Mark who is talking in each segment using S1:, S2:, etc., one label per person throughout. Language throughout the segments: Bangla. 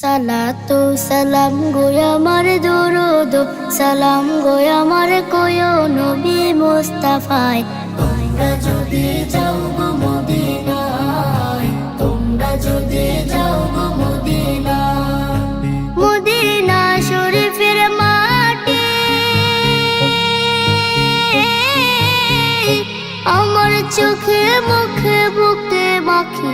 S1: সালাতু সালাম গো আমার দরুদ, সালাম গো আমার কোয় নবী মুস্তাফায়। তোমরা যদি যাও গো মদিনায়, তোমরা যদি যাও গো মদিনা শরীফের মাটি, আমার চোখে মুখে বুকে মাখিও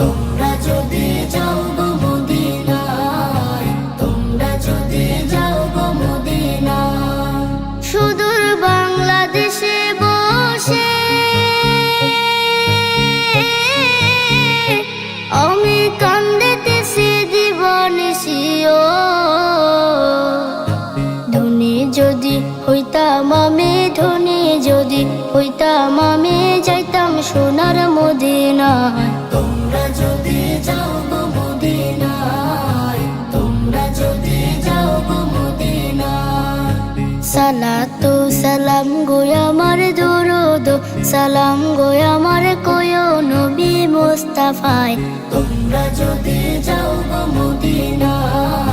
S1: হইতাম আমি ধনী যদি হইতাম আমি যাইতাম সোনার মদিনায়। তোমরা যদি যাও গো মদিনায় তোমরা যদি যাও গো মদিনায়। সালাতু সালাম গো আমার দরুদ সালাম গো আমার কোয় নবী মুস্তাফায়। তোমরা যদি যাও গো মদিনায়